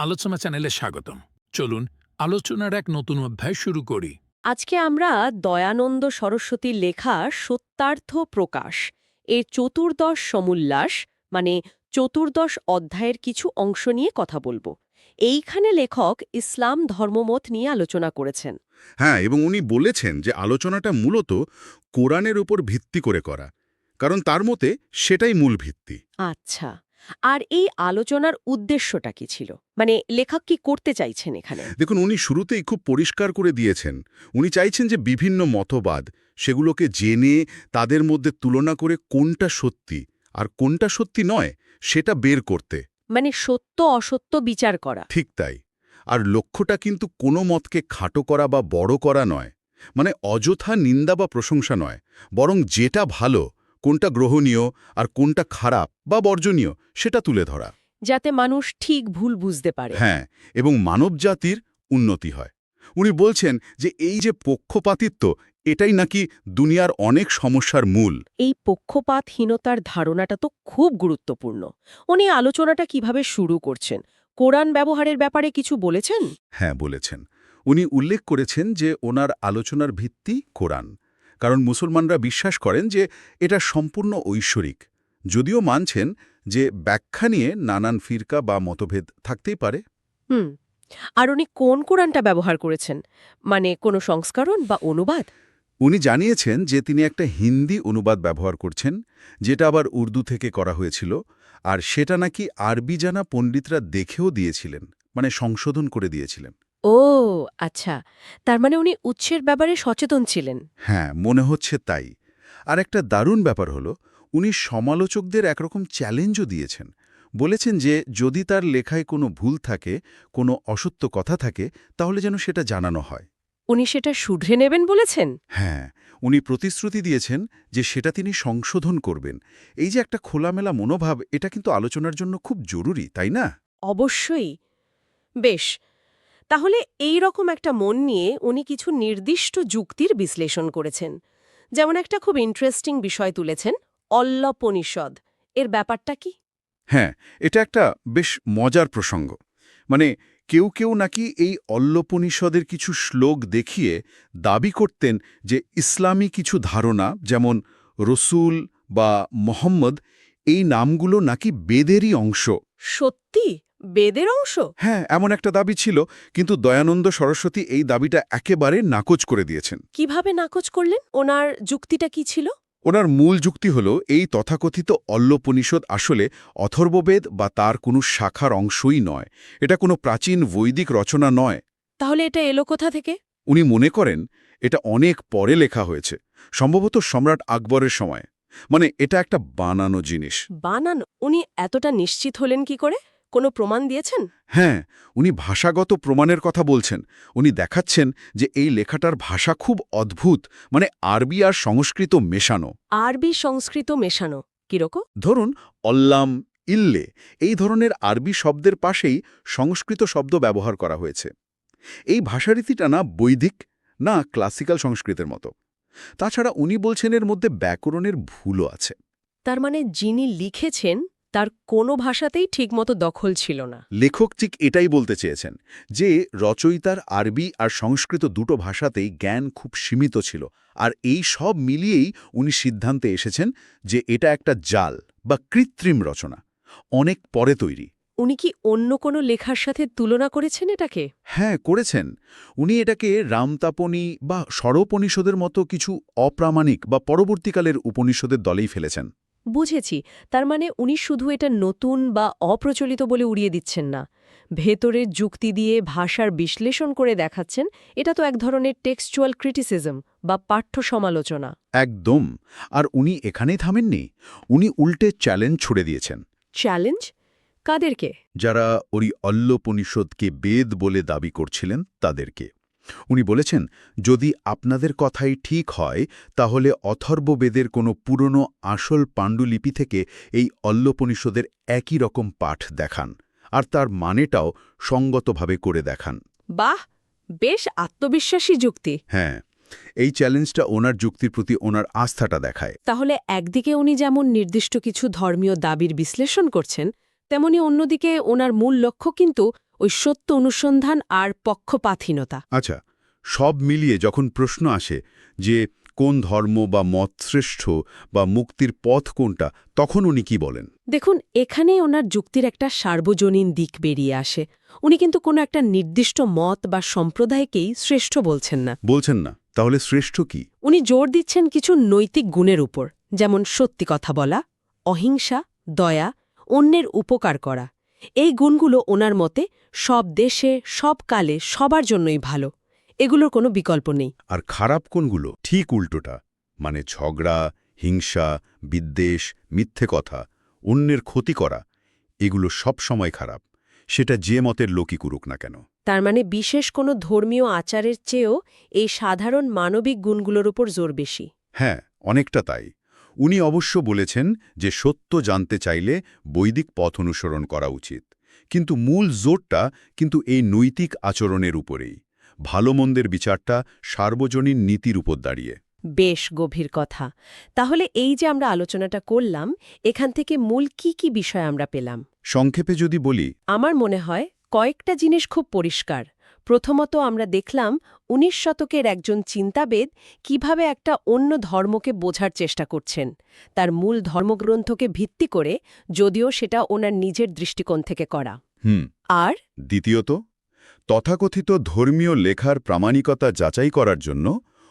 আলোচনা চ্যানেলে স্বাগতম। চলুন আলোচনার এক নতুন অধ্যায় শুরু করি। আজকে আমরা দয়ানন্দ সরস্বতীর লেখা সত্যার্থ প্রকাশ এর চতুর্দশ সমুল্লাস মানে চতুর্দশ অধ্যায়ের কিছু অংশ নিয়ে কথা বলব। এইখানে লেখক ইসলাম ধর্মমত নিয়ে আলোচনা করেছেন। হ্যাঁ এবং উনি বলেছেন যে আলোচনাটা মূলত কোরআনের উপর ভিত্তি করে করা কারণ তার মতে সেটাই মূল ভিত্তি। আচ্ছা। আর এই আলোচনার উদ্দেশ্যটা কি ছিল? মানে লেখক কি করতে চাইছেন এখানে? দেখুন উনি শুরুতেই খুব পরিষ্কার করে দিয়েছেন। উনি চাইছেন যে বিভিন্ন মতবাদ সেগুলোকে জেনে তাদের মধ্যে তুলনা করে কোনটা সত্যি আর কোনটা সত্যি নয় সেটা বের করতে। মানে সত্য অসত্য বিচার করা। ঠিক তাই। আর লক্ষ্যটা কিন্তু কোনো মতকে খাটো করা বা বড় করা নয়। মানে অযথা নিন্দা বা প্রশংসা নয়। বরং যেটা ভালো কোনটা গ্রহণীয় আর কোনটা খারাপ বা বর্জনীয় সেটা তুলে ধরা। যাতে মানুষ ঠিক ভুল বুঝতে পারে। হ্যাঁ এবং মানবজাতির উন্নতি হয়। উনি বলছেন যে এই যে পক্ষপাতিত্ব এটাই নাকি দুনিয়ার অনেক সমস্যার মূল। এই পক্ষপাতহীনতার ধারণাটা তো খুব গুরুত্বপূর্ণ। উনি আলোচনাটা কীভাবে শুরু করছেন? কোরআন ব্যবহারের ব্যাপারে কিছু বলেছেন? হ্যাঁ বলেছেন। উনি উল্লেখ করেছেন যে ওনার আলোচনার ভিত্তি কোরআন। কারণ মুসলমানরা বিশ্বাস করেন যে এটা সম্পূর্ণ ঐশ্বরিক। যদিও মানছেন যে ব্যাখ্যা নিয়ে নানান ফিরকা বা মতভেদ থাকতেই পারে। হুম আর উনি কোন কোরআনটা ব্যবহার করেছেন? মানে কোনো সংস্করণ বা অনুবাদ? উনি জানিয়েছেন যে তিনি একটা হিন্দি অনুবাদ ব্যবহার করছেন যেটা আবার উর্দু থেকে করা হয়েছিল আর সেটা নাকি আরবি জানা পণ্ডিতরা দেখেও দিয়েছিলেন মানে সংশোধন করে দিয়েছিলেন। ও আচ্ছা। তার মানে উনি উৎসের ব্যাপারে সচেতন ছিলেন। হ্যাঁ মনে হচ্ছে তাই। আর একটা দারুণ ব্যাপার হলো উনি সমালোচকদের একরকম চ্যালেঞ্জও দিয়েছেন। বলেছেন যে যদি তার লেখায় কোনো ভুল থাকে কোনো অসত্য কথা থাকে তাহলে যেন সেটা জানানো হয়। উনি সেটা শুধরে নেবেন বলেছেন? হ্যাঁ উনি প্রতিশ্রুতি দিয়েছেন যে সেটা তিনি সংশোধন করবেন। এই যে একটা খোলামেলা মনোভাব এটা কিন্তু আলোচনার জন্য খুব জরুরি তাই না? অবশ্যই। বেশ তাহলে এই রকম একটা মন নিয়ে উনি কিছু নির্দিষ্ট যুক্তির বিশ্লেষণ করেছেন। যেমন একটা খুব ইন্টারেস্টিং বিষয় তুলেছেন অল্লপনিষদ। এর ব্যাপারটা কি? হ্যাঁ এটা একটা বেশ মজার প্রসঙ্গ। মানে কেউ কেউ নাকি এই অল্লপনিষদের কিছু শ্লোক দেখিয়ে দাবি করতেন যে ইসলামী কিছু ধারণা যেমন রসুল বা মোহাম্মদ এই নামগুলো নাকি বেদেরই অংশ। সত্যি? বেদের অংশ? হ্যাঁ এমন একটা দাবি ছিল কিন্তু দয়ানন্দ সরস্বতী এই দাবিটা একেবারে নাকচ করে দিয়েছেন। কীভাবে নাকচ করলেন? ওনার যুক্তিটা কি ছিল? ওনার মূল যুক্তি হল এই তথাকথিত অল্লোপনিষদ আসলে অথর্ববেদ বা তার কোনো শাখার অংশই নয়। এটা কোনো প্রাচীন বৈদিক রচনা নয়। তাহলে এটা এলো কোথা থেকে? উনি মনে করেন এটা অনেক পরে লেখা হয়েছে সম্ভবত সম্রাট আকবরের সময়। মানে এটা একটা বানানো জিনিস। বানানো? উনি এতটা নিশ্চিত হলেন কি করে? কোনো প্রমাণ দিয়েছেন? হ্যাঁ উনি ভাষাগত প্রমাণের কথা বলছেন। উনি দেখাচ্ছেন যে এই লেখাটার ভাষা খুব অদ্ভুত মানে আরবি আর সংস্কৃত মেশানো। আরবি সংস্কৃত মেশানো কীরকম? ধরুন অল্লাম ইল্লে এই ধরনের আরবি শব্দের পাশেই সংস্কৃত শব্দ ব্যবহার করা হয়েছে। এই ভাষারীতিটা না বৈদিক না ক্লাসিক্যাল সংস্কৃতের মতো। তাছাড়া উনি বলছেন এর মধ্যে ব্যাকরণের ভুলও আছে। তার মানে যিনি লিখেছেন তার কোনো ভাষাতেই ঠিকমতো দখল ছিল না। লেখক ঠিক এটাই বলতে চেয়েছেন যে রচয়িতার আরবি আর সংস্কৃত দুটো ভাষাতেই জ্ঞান খুব সীমিত ছিল। আর এই সব মিলিয়েই উনি সিদ্ধান্তে এসেছেন যে এটা একটা জাল বা কৃত্রিম রচনা অনেক পরে তৈরি। উনি কি অন্য কোনো লেখার সাথে তুলনা করেছেন এটাকে? হ্যাঁ করেছেন। উনি এটাকে রামতাপনী বা স্বরোপনিষদের মতো কিছু অপ্রামাণিক বা পরবর্তীকালের উপনিষদের দলেই ফেলেছেন। বুঝেছি তার মানে উনি শুধু এটা নতুন বা অপ্রচলিত বলে উড়িয়ে দিচ্ছেন না। ভেতরের যুক্তি দিয়ে ভাষার বিশ্লেষণ করে দেখাচ্ছেন এটা তো এক ধরনের টেক্সচুয়াল ক্রিটিসিজম বা পাঠ্য সমালোচনা। একদম আর উনি এখানেই থামেননি উনি উল্টে চ্যালেঞ্জ ছুড়ে দিয়েছেন। চ্যালেঞ্জ? কাদেরকে? যারা ওই অল্লোপনিষদকে বেদ বলে দাবি করছিলেন তাদেরকে। উনি বলেছেন যদি আপনাদের কথাই ঠিক হয় তাহলে অথর্ববেদের কোনো পুরনো আসল পাণ্ডুলিপি থেকে এই অল্লোপনিষদের একই রকম পাঠ দেখান আর তার মানেটাও সঙ্গতভাবে করে দেখান। বাহ! বেশ আত্মবিশ্বাসী যুক্তি। হ্যাঁ এই চ্যালেঞ্জটা ওনার যুক্তির প্রতি ওনার আস্থাটা দেখায়। তাহলে একদিকে উনি যেমন নির্দিষ্ট কিছু ধর্মীয় দাবির বিশ্লেষণ করছেন তেমনি অন্যদিকে ওনার মূল লক্ষ্য কিন্তু ওই সত্য অনুসন্ধান আর পক্ষপাতহীনতা আচ্ছা সব মিলিয়ে যখন প্রশ্ন আসে যে কোন ধর্ম বা মত শ্রেষ্ঠ বা মুক্তির পথ কোনটা তখন উনি কি বলেন? দেখুন এখানে ওনার যুক্তির একটা সার্বজনীন দিক বেরিয়ে আসে। উনি কিন্তু কোনো একটা নির্দিষ্ট মত বা সম্প্রদায়কেই শ্রেষ্ঠ বলছেন না। বলছেন না তাহলে শ্রেষ্ঠ কি? উনি জোর দিচ্ছেন কিছু নৈতিক গুণের উপর যেমন সত্যি কথা বলা অহিংসা দয়া অন্যের উপকার করা। এই গুণগুলো ওনার মতে সব দেশে সব কালে সবার জন্যই ভালো। এগুলোর কোনো বিকল্প নেই। আর খারাপ কোনগুলো ঠিক উল্টোটা মানে ঝগড়া হিংসা বিদ্বেষ মিথ্যে কথা অন্যের ক্ষতি করা এগুলো সব সময় খারাপ। সেটা যে মতের লোকই করুক না কেন। তার মানে বিশেষ কোনো ধর্মীয় আচারের চেয়েও এই সাধারণ মানবিক গুণগুলোর উপর জোর বেশি। হ্যাঁ অনেকটা তাই। উনি অবশ্য বলেছেন যে সত্য জানতে চাইলে বৈদিক পথ অনুসরণ করা উচিত। কিন্তু মূল জোরটা কিন্তু এই নৈতিক আচরণের উপরেই। ভালো মন্দের বিচারটা সার্বজনীন নীতির উপর দাঁড়িয়ে। বেশ গভীর কথা। তাহলে এই যে আমরা আলোচনাটা করলাম এখান থেকে মূল কি কি বিষয় আমরা পেলাম? সংক্ষেপে যদি বলি আমার মনে হয় কয়েকটা জিনিস খুব পরিষ্কার। প্রথমত আমরা দেখলাম উনিশ শতকের একজন চিন্তাবেদ কীভাবে একটা অন্য ধর্মকে বোঝার চেষ্টা করছেন। তার মূল ধর্মগ্রন্থকে ভিত্তি করে যদিও সেটা ওনার নিজের দৃষ্টিকোণ থেকে করা। হুম। আর? দ্বিতীয়ত তথাকথিত ধর্মীয় লেখার প্রামাণিকতা যাচাই করার জন্য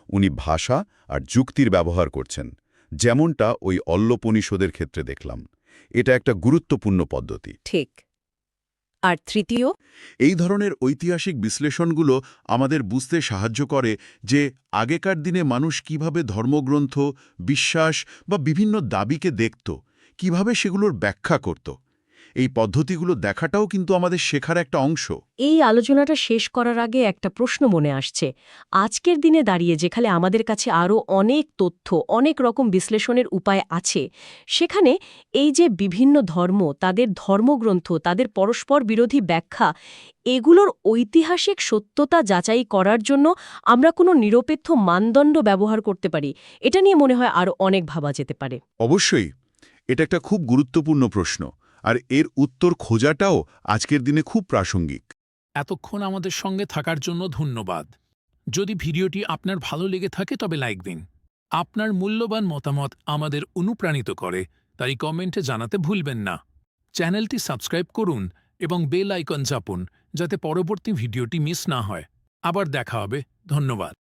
উনি ভাষা আর যুক্তির ব্যবহার করছেন যেমনটা ওই অল্লোপনিষদের ক্ষেত্রে দেখলাম। এটা একটা গুরুত্বপূর্ণ পদ্ধতি। ঠিক। আর তৃতীয়? এই ধরনের ঐতিহাসিক বিশ্লেষণগুলো আমাদের বুঝতে সাহায্য করে যে আগেকার দিনে মানুষ কীভাবে ধর্মগ্রন্থ, বিশ্বাস বা বিভিন্ন দাবিকে দেখত, কীভাবে সেগুলোর ব্যাখ্যা করত। এই পদ্ধতিগুলো দেখাটাও কিন্তু আমাদের শেখার একটা অংশ। এই আলোচনাটা শেষ করার আগে একটা প্রশ্ন মনে আসছে। আজকের দিনে দাঁড়িয়ে যেখানে আমাদের কাছে আরও অনেক তথ্য অনেক রকম বিশ্লেষণের উপায় আছে সেখানে এই যে বিভিন্ন ধর্ম তাদের ধর্মগ্রন্থ তাদের পরস্পর বিরোধী ব্যাখ্যা এগুলোর ঐতিহাসিক সত্যতা যাচাই করার জন্য আমরা কোনো নিরপেক্ষ মানদণ্ড ব্যবহার করতে পারি এটা নিয়ে মনে হয় আরও অনেক ভাবা যেতে পারে। অবশ্যই এটা একটা খুব গুরুত্বপূর্ণ প্রশ্ন। আর এর উত্তর খোঁজাটাও আজকের দিনে খুব প্রাসঙ্গিক। এতক্ষণ আমাদের সঙ্গে থাকার জন্য ধন্যবাদ। যদি ভিডিওটি আপনার ভালো লেগে থাকে তবে লাইক দিন। আপনার মূল্যবান মতামত আমাদের অনুপ্রাণিত করে, তাই কমেন্টে জানাতে ভুলবেন না। চ্যানেলটি সাবস্ক্রাইব করুন এবং বেল আইকন চাপুন, যাতে পরবর্তী ভিডিওটি মিস না হয়। আবার দেখা হবে। ধন্যবাদ।